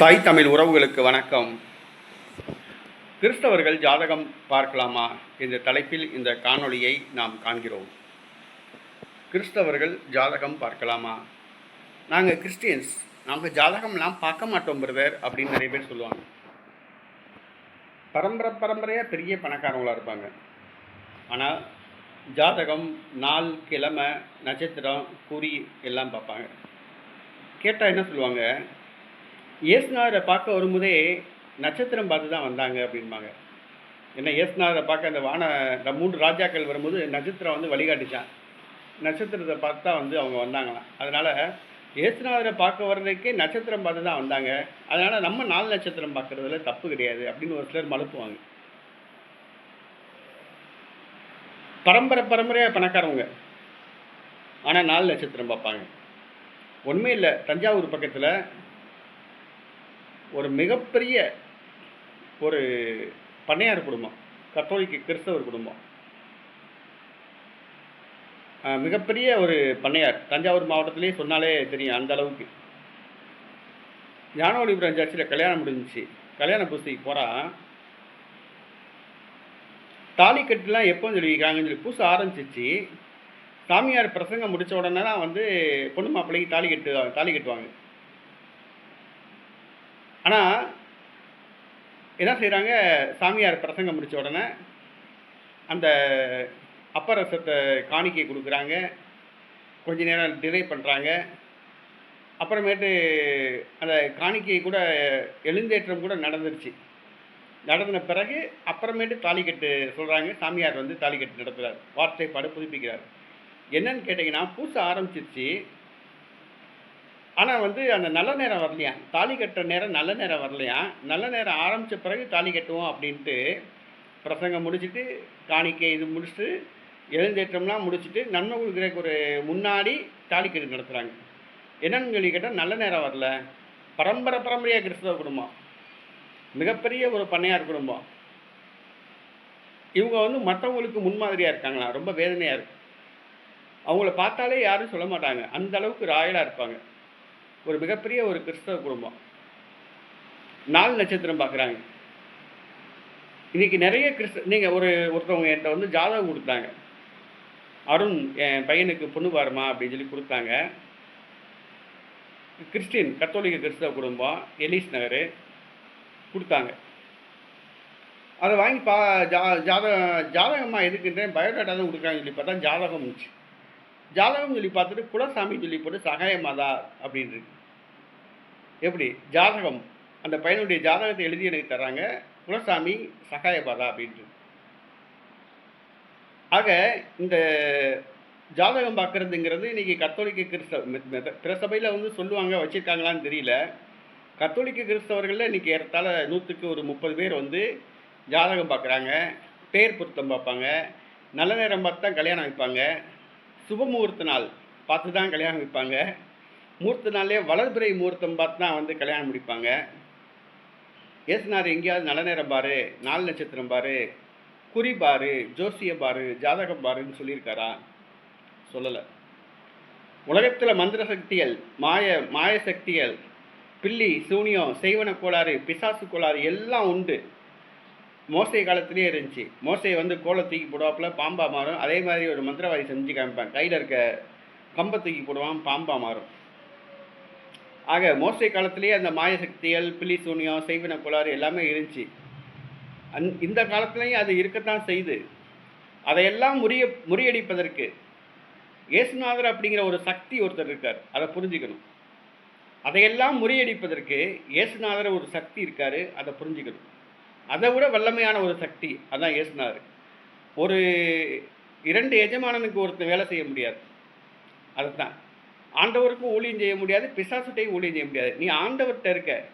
தாய் தமிழ் உறவுகளுக்கு வணக்கம். கிறிஸ்தவர்கள் ஜாதகம் பார்க்கலாமா என்ற தலைப்பில் இந்த காணொளியை நாம் காண்கிறோம். கிறிஸ்தவர்கள் ஜாதகம் பார்க்கலாமா? நாங்கள் கிறிஸ்டியன்ஸ் நாங்கள் ஜாதகம்லாம் பார்க்க மாட்டோம் பிரதர் அப்படின்னு நிறைய பேர் சொல்லுவாங்க. பரம்பரை பரம்பரையாக பெரிய பணக்காரங்களாக இருப்பாங்க. ஆனால் ஜாதகம் நாள் கிழமை நட்சத்திரம் குறி எல்லாம் பார்ப்பாங்க. கேட்டால் என்ன சொல்லுவாங்க? இயேசுநாதரை பார்க்க வரும்போதே நட்சத்திரம் பார்த்து தான் வந்தாங்க அப்படிம்பாங்க. என்ன இயேசுநாதரை பார்க்க அந்த வான இந்த மூன்று ராஜாக்கள் வரும்போது நட்சத்திரம் வந்து வழிகாட்டிச்சான். நட்சத்திரத்தை பார்த்து தான் வந்து அவங்க வந்தாங்களாம். அதனால் இயேசுநாதரை பார்க்க வர்றதுக்கே நட்சத்திரம் பார்த்து தான் வந்தாங்க. அதனால் நம்ம நாலு நட்சத்திரம் பார்க்குறதுல தப்பு கிடையாது அப்படின்னு ஒரு சிலர் மலுப்புவாங்க பரம்பரை பரம்பரையாக பணக்காரவங்க. ஆனால் நாலு நட்சத்திரம் பார்ப்பாங்க. ஒன்றுமே இல்லை. தஞ்சாவூர் பக்கத்தில் ஒரு மிகப்பெரிய ஒரு பண்ணையார் குடும்பம் கத்தோலிக்க கிறிஸ்தவர் குடும்பம். மிகப்பெரிய ஒரு பண்ணையார். தஞ்சாவூர் மாவட்டத்திலே சொன்னாலே தெரியும் அந்த அளவுக்கு. ஞானவழிபுரம் சர்ச்சில் கல்யாணம் முடிஞ்சிச்சு. கல்யாண பூசைக்கு போகிறான் தாலி கட்டுலாம் எப்போ சொல்லியிருக்காங்கன்னு சொல்லி பூசை ஆரம்பிச்சிச்சு. சாமியார் பிரசங்கம் முடித்த உடனே தான் வந்து பொண்ணு மாப்பிள்ளைக்கு தாலி கட்டு தாலி கட்டுவாங்க. ஆனால் என்ன செய்கிறாங்க சாமியார் பிரசங்கம் முடித்த உடனே அந்த அப்பரசத்தை காணிக்கை கொடுக்குறாங்க. கொஞ்ச நேரம் டிலே பண்ணுறாங்க அப்புறமேட்டு அந்த காணிக்கை கூட எழுந்தேற்றம் கூட நடந்துருச்சு. நடந்த பிறகு அப்புறமேட்டு தாலிக்கட்டு சொல்கிறாங்க சாமியார் வந்து தாலிக்கட்டு நடத்துகிறார் வார்த்தைப்பாடு புதுப்பிக்கிறார். என்னன்னு கேட்டிங்கன்னா பூச ஆரம்பிச்சிருச்சு. ஆனால் வந்து அந்த நல்ல நேரம் வரலையா? தாலி கட்டுற நேரம் நல்ல நேரம் வரலையா? நல்ல நேரம் ஆரம்பித்த பிறகு தாலி கட்டுவோம் அப்படின்ட்டு பிரசங்கம் முடிச்சுட்டு காணிக்கை இது முடிச்சுட்டு எழுந்தேற்றம்லாம் முடிச்சுட்டு நன்மை கொடுக்குறதுக்கு ஒரு முன்னாடி தாலி கட்டு நடத்துகிறாங்க என்னன்னு சொல்லி கேட்டால் நல்ல நேரம் வரல. பரம்பரை பரம்பரையாக கிறிஸ்தவ குடும்பம். மிகப்பெரிய ஒரு பண்ணையார் குடும்பம். இவங்க வந்து மற்றவங்களுக்கு முன்மாதிரியாக இருக்காங்களா? ரொம்ப வேதனையாக இருக்கும் அவங்கள பார்த்தாலே யாரும் சொல்ல மாட்டாங்க. அந்த அளவுக்கு ராயலாக இருப்பாங்க. ஒரு மிகப்பெரிய ஒரு கிறிஸ்தவ குடும்பம். நாலு நட்சத்திரம் பார்க்குறாங்க இன்றைக்கி நிறைய கிறிஸ்த நீங்கள் ஒரு ஒருத்தவங்க என்கிட்ட வந்து ஜாதகம் கொடுத்தாங்க. அருண் என் பையனுக்கு பொண்ணு பாருமா அப்படின்னு சொல்லி கொடுத்தாங்க. கிறிஸ்டின் கத்தோலிக்க கிறிஸ்தவ குடும்பம் எலிஸ் நகர் கொடுத்தாங்க. அதை வாங்கி பா ஜா ஜாதகம் ஜாதகமாக எதுக்குன்றேன் பயோடேட்டா தான் கொடுக்குறாங்கன்னு சொல்லி பார்த்தா ஜாதகம் இருந்துச்சு. ஜாதகம் சொல்லி பார்த்துட்டு குலசாமி சொல்லி போட்டு சகாயமாதா அப்படின்னு இருக்கு. எப்படி? ஜாதகம். அந்த பையனுடைய ஜாதகத்தை எழுதி எனக்கு தர்றாங்க. குலசாமி சகாயபாதா அப்படின்ட்டு. ஆக இந்த ஜாதகம் பார்க்குறதுங்கிறது இன்றைக்கி கத்தோலிக்க கிறிஸ்தவ பிற சபையில் வந்து சொல்லுவாங்க வச்சுருக்காங்களான்னு தெரியல. கத்தோலிக்க கிறிஸ்தவர்களில் இன்றைக்கி ஏறத்தாழ நூற்றுக்கு ஒரு முப்பது பேர் வந்து ஜாதகம் பார்க்குறாங்க. பேர் பொருத்தம் பார்ப்பாங்க. நல்ல நேரம் பார்த்து தான் கல்யாணம் வைப்பாங்க. சுபமுகூர்த்த நாள் பார்த்து தான் கல்யாணம் வைப்பாங்க. மூர்த்த நாள்லேயே வளர்பிறை முகூர்த்தம் பார்த்து தான் வந்து கல்யாணம் முடிப்பாங்க. ஏசுனார் எங்கேயாவது நல்ல நேரம் பாரு நாலு நட்சத்திரம் பாரு குறி பாரு ஜோசிய பாரு ஜாதகம் பாருன்னு சொல்லியிருக்காரா? சொல்லலை. உலகத்தில் மந்திர சக்திகள் மாய மாய சக்திகள் பில்லி சூனியம் செய்வன கோளாறு பிசாசு கோளாறு எல்லாம் உண்டு. மோசை காலத்திலேயே இருந்துச்சு. மோசை வந்து கோலை தூக்கி போடுவாப்புல பாம்பா மாறும். அதே மாதிரி ஒரு மந்திரவாதி செஞ்சு காமிப்பான். கையில் இருக்க கம்பை தூக்கி போடுவான் பாம்பா மாறும். ஆக மோசை காலத்திலேயே அந்த மாய சக்திகள் பில்லி சூனியம் செய்வன கோளாறு எல்லாமே இருந்துச்சு. அந் இந்த காலத்துலேயும் அது இருக்கத்தான் செய்யுது அதையெல்லாம் முறிய முறியடிப்பதற்கு இயேசுநாதர் அப்படிங்கிற ஒரு சக்தி ஒருத்தர் இருக்கார். அதை புரிஞ்சுக்கணும். அதையெல்லாம் முறியடிப்பதற்கு இயேசுநாதர் ஒரு சக்தி இருக்கார். அதை புரிஞ்சுக்கணும். அதை விட வல்லமையான ஒரு சக்தி அதான் இயேசுநாதர் ஒரு இரண்டு எஜமானனுக்கு ஒருத்தர் வேலை செய்ய முடியாது. அதுதான். ஆண்டவருக்கும் ஊழியம் செய்ய முடியாது பிசாசுட்டையும் ஊழியம் செய்ய முடியாது. நீ ஆண்டவர்கிட்ட இருக்க.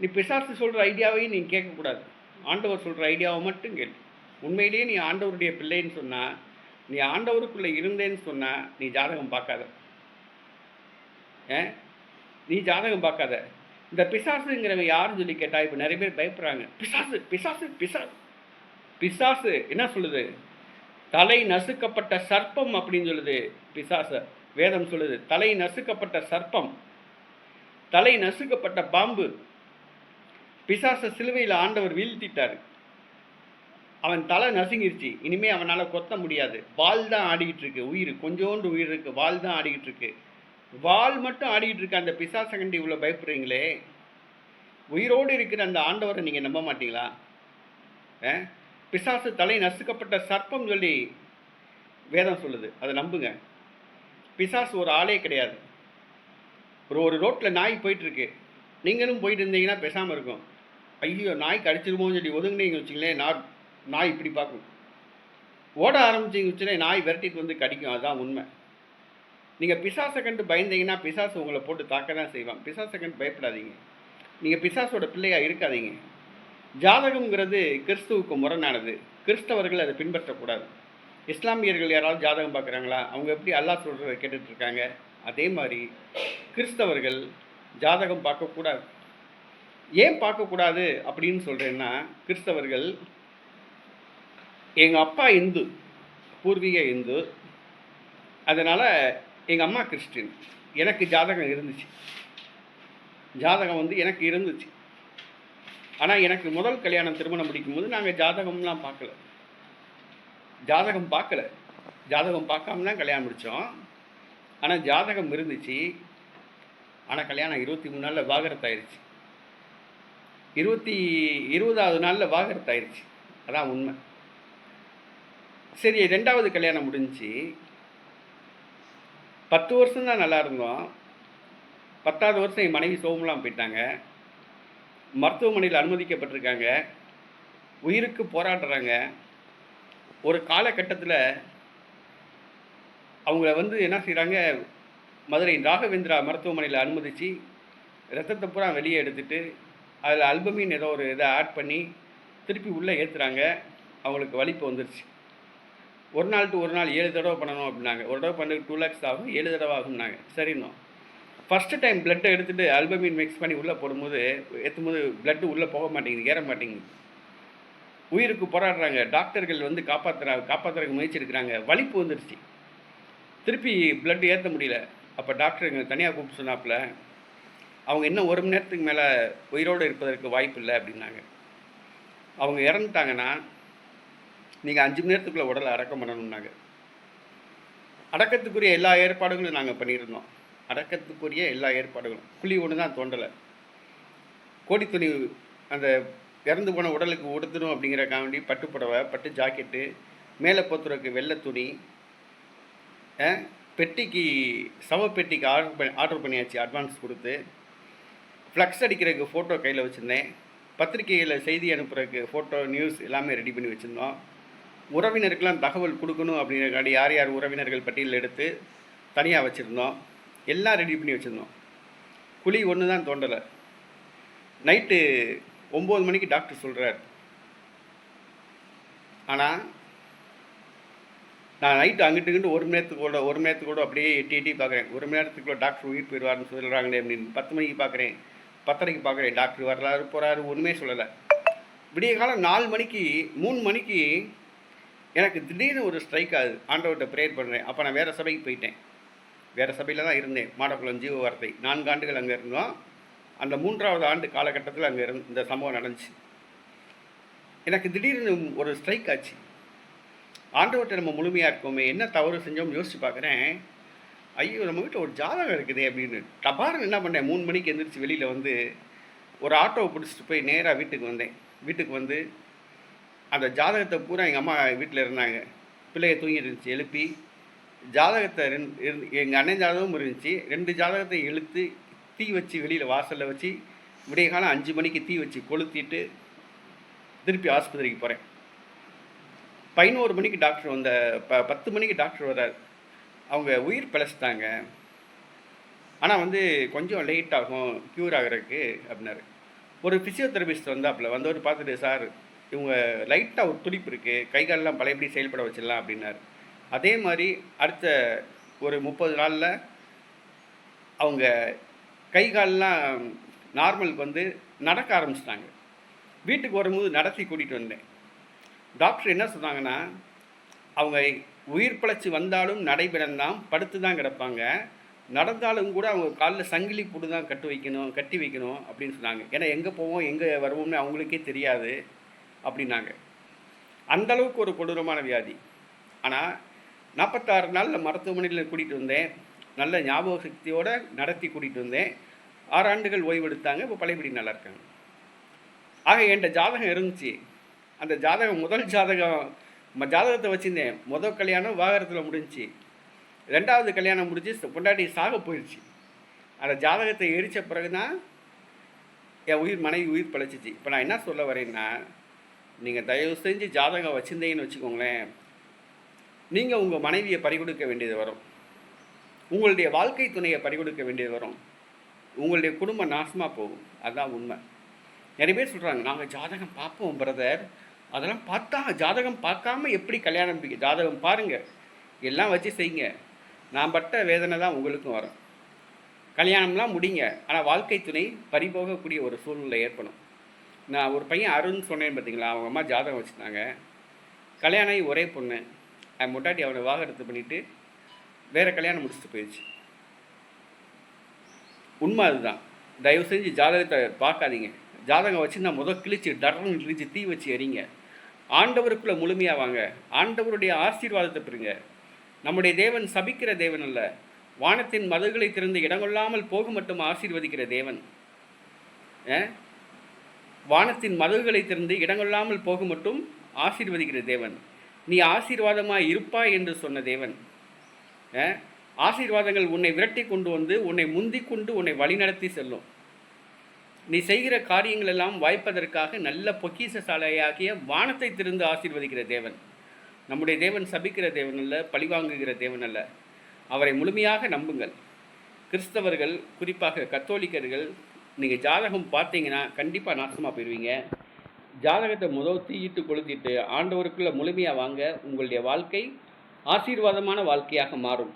நீ பிசாசு சொல்கிற ஐடியாவையும் நீ கேட்கக்கூடாது. ஆண்டவர் சொல்கிற ஐடியாவை மட்டும் கேள். உண்மையிலேயே நீ ஆண்டவருடைய பிள்ளைன்னு சொன்னால் நீ ஆண்டவருக்குள்ளே இருந்தேன்னு சொன்னால் நீ ஜாதகம் பார்க்காத. ஏ? நீ ஜாதகம் பார்க்காத. இந்த பிசாசுங்கிறவங்க யாருன்னு சொல்லி கேட்டால் இப்போ நிறைய பேர் பயப்படுறாங்க. பிசாசு பிசாசு பிசாசு பிசாசு என்ன சொல்லுது? தலை நசுக்கப்பட்ட சர்ப்பம் அப்படின்னு சொல்லுது பிசாசை. வேதம் சொல்லுது தலை நசுக்கப்பட்ட சர்ப்பம் தலை நசுக்கப்பட்ட பாம்பு. பிசாச சிலுவையில் ஆண்டவர் வீழ்த்திட்டார். அவன் தலை நசுங்கிருச்சு இனிமே அவனால் கொத்த முடியாது. வால் தான் ஆடிக்கிட்டு இருக்கு உயிர் கொஞ்சோண்டு உயிர் இருக்கு வால் தான் ஆடிக்கிட்டு இருக்கு. வால் மட்டும் ஆடிக்கிட்டு இருக்கு அந்த பிசாச கண்டி இவ்வளோ பயப்படுறீங்களே? உயிரோடு இருக்கிற அந்த ஆண்டவரை நீங்கள் நம்ப மாட்டீங்களா? ஆ? பிசாசு தலை நசுக்கப்பட்ட சர்ப்பம் சொல்லி வேதம் சொல்லுது அதை நம்புங்க. பிசாசு ஒரு ஆளே கிடையாது. ஒரு ஒரு ரோட்டில் நாய் போயிட்டுருக்கு. நீங்களும் போயிட்டு இருந்தீங்கன்னா பேசாமல் இருக்கும். ஐயோ நாய் கடிச்சிருமோன்னு சொல்லி ஒதுங்கினீங்க வச்சுங்களேன் நாய் நாய் இப்படி பார்க்கும். ஓட ஆரம்பிச்சிங்க வச்சுனே நாய் விரட்டிட்டு வந்து கடிக்கும். அதுதான் உண்மை. நீங்கள் பிசாசை கண்டு பயந்தீங்கன்னா பிசாசு உங்களை போட்டு தாக்க தான் செய்வான். பிசாசை கண்டு பயப்படாதீங்க. நீங்கள் பிசாசோட பிள்ளையாக இருக்காதீங்க. ஜாதகம்ங்கிறது கிறிஸ்துவுக்கு முரணானது. கிறிஸ்தவர்கள் அதை பின்பற்றக்கூடாது. இஸ்லாமியர்கள் யாராவது ஜாதகம் பார்க்குறாங்களா? அவங்க எப்படி அல்லாஹ் சொல்கிறத கேட்டுட்டு இருக்காங்க அதே மாதிரி கிறிஸ்தவர்கள் ஜாதகம் பார்க்கக்கூடாது. ஏன் பார்க்கக்கூடாது அப்படின்னு சொல்கிறேன்னா கிறிஸ்தவர்கள் எங்கள் அப்பா இந்து பூர்வீக இந்து. அதனால் எங்கள் அம்மா கிறிஸ்டின். எனக்கு ஜாதகம் இருந்துச்சு. ஜாதகம் வந்து எனக்கு இருந்துச்சு. ஆனால் எனக்கு முதல் கல்யாணம் திருமணம் முடிக்கும்போது நாங்கள் ஜாதகம்லாம் பார்க்கல. ஜாதகம் பார்க்கல. ஜாதகம் பார்க்காம தான் கல்யாணம் முடித்தோம் ஆனால் ஜாதகம் இருந்துச்சு. ஆனால் கல்யாணம் இருபத்தி மூணு நாளில் வாகரத்தாயிருச்சு இருபத்தி இருபதாவது நாளில் வாகரத்தாயிருச்சு அதான் உண்மை. சரி ரெண்டாவது கல்யாணம் முடிஞ்சு பத்து வருஷம் தான் நல்லா இருந்தோம். பத்தாவது வருஷம் என் மனைவி சோகமெல்லாம் போயிட்டாங்க. மருத்துவமனையில் அனுமதிக்கப்பட்டிருக்காங்க. உயிருக்கு போராடுறாங்க. ஒரு காலகட்டத்தில் அவங்கள வந்து என்ன செய்கிறாங்க மதுரை ராகவேந்திரா மருத்துவமனையில் அனுமதித்து ரத்தத்தை பூரா வெளியே எடுத்துட்டு அதில் அல்பமின் ஏதோ ஒரு இதை ஆட் பண்ணி திருப்பி உள்ளே ஏற்றுறாங்க அவங்களுக்கு வலிப்பு வந்துருச்சு. ஒரு நாள் டு ஒரு நாள் ஏழு தடவை பண்ணணும் அப்படின்னாங்க. ஒரு தடவை பண்ண டூ லேக்ஸ் ஆகும் ஏழு தடவை ஆகும்னாங்க. சரின்னோம் ஃபஸ்ட்டு டைம் பிளட்டை எடுத்துகிட்டு அல்பமின் மிக்ஸ் பண்ணி உள்ளே போடும்போது ஏற்றும் போது பிளட்டு உள்ளே போக மாட்டேங்குது ஏற மாட்டேங்குது. உயிருக்கு போராடுறாங்க. டாக்டர்கள் வந்து காப்பாற்றுறா காப்பாற்றுறதுக்கு முயற்சி எடுக்கிறாங்க வலிப்பு வந்துடுச்சு திருப்பி பிளட் ஏற்ற முடியல. அப்போ டாக்டருங்க தனியாக கூப்பிட்டு சொன்னாப்புல அவங்க இன்னும் ஒரு மணி நேரத்துக்கு மேலே உயிரோடு இருப்பதற்கு வாய்ப்பு இல்லை அப்படின்னாங்க. அவங்க இறந்துட்டாங்கன்னா நீங்கள் அஞ்சு மணி நேரத்துக்குள்ளே உடலை அடக்கம் பண்ணணும்னாங்க. அடக்கத்துக்குரிய எல்லா ஏற்பாடுகளும் நாங்கள் பண்ணியிருந்தோம். அடக்கத்துக்குரிய எல்லா ஏற்பாடுகளும். குழி ஒன்று தான் தோண்டலை. கோடி துணி அந்த இறந்து போன உடலுக்கு உடுத்தணும் அப்படிங்கிறக்காண்டி பட்டு புடவை பட்டு ஜாக்கெட்டு மேலே போத்துறதுக்கு வெள்ளை துணி பெட்டிக்கு சவ பெட்டிக்கு ஆர்டர் பண்ணி ஆர்டர் பண்ணியாச்சு அட்வான்ஸ் கொடுத்து. ஃப்ளக்ஸ் அடிக்கிறதுக்கு ஃபோட்டோ கையில் வச்சுருந்தேன். பத்திரிக்கையில் செய்தி அனுப்புறதுக்கு ஃபோட்டோ நியூஸ் எல்லாமே ரெடி பண்ணி வச்சுருந்தோம். உறவினருக்கெலாம் தகவல் கொடுக்கணும் அப்படிங்கிறக்காண்டி யார் யார் உறவினர்கள் பட்டியல் எடுத்து தனியாக வச்சுருந்தோம். எல்லாம் ரெடி பண்ணி வச்சுருந்தோம். குழி ஒன்று தான் தோண்டலை. நைட்டு ஒம்பது மணிக்கு டாக்டர் சொல்கிறார் ஆனால் நான் நைட்டு அங்கிட்டு இங்கிட்டு ஒரு மணி நேரத்துக்கு கூட ஒரு மணி நேரத்துக்கு கூட அப்படியே எட்டி எட்டி பார்க்குறேன். ஒரு மணி நேரத்துக்குள்ள டாக்டர் உயிர் போயிடுவார்னு சொல்கிறாங்களே அப்படின்னு பத்து மணிக்கு பார்க்குறேன். பத்தரைக்கு பார்க்குறேன். டாக்டர் வர்றாரு போகிறாரு ஒன்றுமே சொல்லலை. விடிய காலம் நாலு மணிக்கு மூணு மணிக்கு எனக்கு திடீர்னு ஒரு ஸ்ட்ரைக் ஆகுது. ஆண்டவர்கிட்ட ப்ரேயர் பண்ணுறேன் அப்போ நான் வேறு சபைக்கு போயிட்டேன். வேறு சபையில் தான் இருந்தேன். மாடக்குளம் ஜீவ வார்த்தை. நான்கு ஆண்டுகள் அங்கே இருந்தோம். அந்த மூன்றாவது ஆண்டு காலகட்டத்தில் அங்கே இருந்து இந்த சம்பவம் நடந்துச்சு. எனக்கு திடீர்னு ஒரு ஸ்ட்ரைக் ஆச்சு. ஆண்டவர்கிட்ட நம்ம முழுமையாக இருக்கோமே என்ன தவறு செஞ்சோம்னு யோசிச்சு பார்க்குறேன். ஐயோ நம்ம வீட்டில் ஒரு ஜாதகம் இருக்குதே அப்படின்னு. டபார்னு என்ன பண்ணேன் மூணு மணிக்கு எந்திரிச்சு வெளியில் வந்து ஒரு ஆட்டோவை பிடிச்சிட்டு போய் நேராக வீட்டுக்கு வந்தேன். வீட்டுக்கு வந்து அந்த ஜாதகத்தை பூரா எங்கள் அம்மா வீட்டில் இருந்தாங்க. பிள்ளைய தூங்கி இருந்துச்சு எழுப்பி. ஜாதகத்தை ரெண்டு இருந்து எங்கள் அண்ணன் ஜாதகமும் இருந்துச்சு. ரெண்டு ஜாதகத்தை இழுத்து தீ வச்சு வெளியில் வாசலில் வச்சு விடிய காலம் அஞ்சு மணிக்கு தீ வச்சு கொளுத்திட்டு திருப்பி ஆஸ்பத்திரிக்கு போகிறேன் பதினோரு மணிக்கு டாக்டர் வந்த ப பத்து மணிக்கு டாக்டர் வர்றார். அவங்க உயிர் பிழைச்சிட்டாங்க. ஆனால் வந்து கொஞ்சம் லேட் ஆகும் க்யூர் ஆகிறதுக்கு அப்படின்னாரு. ஒரு ஃபிசியோதெரபிஸ்ட் வந்தாப்புல வந்தவர் பார்த்துட்டு சார் இவங்க லைட்டாக ஒரு துடிப்பு இருக்குது கை காலெல்லாம் பழையபடி செயல்பட வச்சிடலாம் அப்படின்னாரு. அதே மாதிரி அடுத்த ஒரு முப்பது நாளில் அவங்க கை கால்லாம் நார்மலுக்கு வந்து நடக்க ஆரம்பிச்சிட்டாங்க. வீட்டுக்கு வரும்போது நடத்தி கூட்டிகிட்டு வந்தேன். டாக்டர் என்ன சொன்னாங்கன்னா அவங்க உயிர் பிழைச்சி வந்தாலும் நடைபெறந்தான் படுத்து தான் கிடப்பாங்க. நடந்தாலும் கூட அவங்க காலில் சங்கிலி போட்டு தான் கட்டு வைக்கணும் கட்டி வைக்கணும் அப்படின்னு சொன்னாங்க. ஏன்னா எங்கே போவோம் எங்கே வருவோம்னு அவங்களுக்கே தெரியாது அப்படின்னாங்க. அந்த அளவுக்கு ஒரு கொடூரமான வியாதி. ஆனால் நாற்பத்தாறு நாளில் மருத்துவமனையில் கூட்டிகிட்டு வந்தேன். நல்ல ஞாபக சக்தியோடு நடத்தி கூட்டிகிட்டு வந்தேன். ஆறு ஆண்டுகள் ஓய்வெடுத்தாங்க. இப்போ பழையபடி நல்லா இருக்காங்க. ஆக என்கிட்ட ஜாதகம் இருந்துச்சு. அந்த ஜாதகம் முதல் ஜாதகம் ஜாதகத்தை வச்சுருந்தேன். முதல் கல்யாணம் வாகரத்தில் முடிஞ்சுச்சு. ரெண்டாவது கல்யாணம் முடிஞ்சு பொண்டாட்டி சாக போயிடுச்சு அந்த ஜாதகத்தை எரித்த பிறகு தான் என் உயிர் மனைவி உயிர் பிழைச்சிச்சு. இப்போ நான் என்ன சொல்ல வரேன்னா நீங்கள் தயவு செஞ்சு ஜாதகம் வச்சுருந்தீங்கன்னு வச்சுக்கோங்களேன். நீங்கள் உங்கள் மனைவியை பறிகொடுக்க வேண்டியது வரும். உங்களுடைய வாழ்க்கை துணையை பறிகொடுக்க வேண்டியது வரும். உங்களுடைய குடும்பம் நாசமாக போகும். அதுதான் உண்மை. நிறைய பேர் சொல்கிறாங்க நாங்கள் ஜாதகம் பார்ப்போம் பிரதர் அதெல்லாம் பார்த்தா ஜாதகம் பார்க்காம எப்படி கல்யாணம் ஜாதகம் பாருங்கள் எல்லாம் வச்சு செய்யுங்க. நான் பட்ட வேதனை தான் உங்களுக்கும் வரும். கல்யாணம்லாம் முடிங்க. ஆனால் வாழ்க்கை துணை பறிபோகக்கூடிய ஒரு சூழ்நிலை ஏற்படும். நான் ஒரு பையன் அருண் சொன்னேன் பார்த்தீங்களா அவங்க அம்மா ஜாதகம் வச்சுருந்தாங்க கல்யாணம் ஆகி ஒரே பொண்ணு. என் முட்டாட்டி அவனை வாகரத்து பண்ணிவிட்டு வேறு கல்யாணம் முடிச்சுட்டு போயிடுச்சு உண்மை அதுதான். தயவு செஞ்சு ஜாதகத்தை பார்க்காதீங்க. ஜாதகம் வச்சு நான் முதல் கிழிச்சு டர்னு கிழிச்சு தீ வச்சு எறிங்க. ஆண்டவருக்குள்ளே முழுமையாக வாங்க. ஆண்டவருடைய ஆசீர்வாதத்தை பெறுங்க. நம்முடைய தேவன் சபிக்கிற தேவன் அல்ல. வானத்தின் மதுகளை திறந்து இடங்கொள்ளாமல் போக மட்டும் ஆசீர்வதிக்கிற தேவன். ஆ? வானத்தின் மதுகளை திறந்து இடங்கொள்ளாமல் போக மட்டும் ஆசீர்வதிக்கிற தேவன். நீ ஆசீர்வாதமாக இருப்பாய் என்று சொன்ன தேவன். ஆசீர்வாதங்கள் உன்னை விரட்டி கொண்டு வந்து உன்னை முந்தி கொண்டு உன்னை வழிநடத்தி செல்லும். நீ செய்கிற காரியங்கள் எல்லாம் வாய்ப்பதற்காக நல்ல பொக்கிஷ சாலையாகிய வானத்தை திறந்து ஆசீர்வதிக்கிற தேவன். நம்முடைய தேவன் சபிக்கிற தேவன் அல்ல பழிவாங்குகிற தேவன் அல்ல. அவரை முழுமையாக நம்புங்கள். கிறிஸ்தவர்கள் குறிப்பாக கத்தோலிக்கர்கள் நீங்கள் ஜாதகம் பார்த்தீங்கன்னா கண்டிப்பாக நாசமாக போயிடுவீங்க ஜாதகத்தை முதல் தீயிட்டு கொளுத்திட்டு ஆண்டவருக்குள்ளே முழுமையாக வாங்க உங்களுடைய வாழ்க்கை ஆசீர்வாதமான வாழ்க்கையாக மாறும்.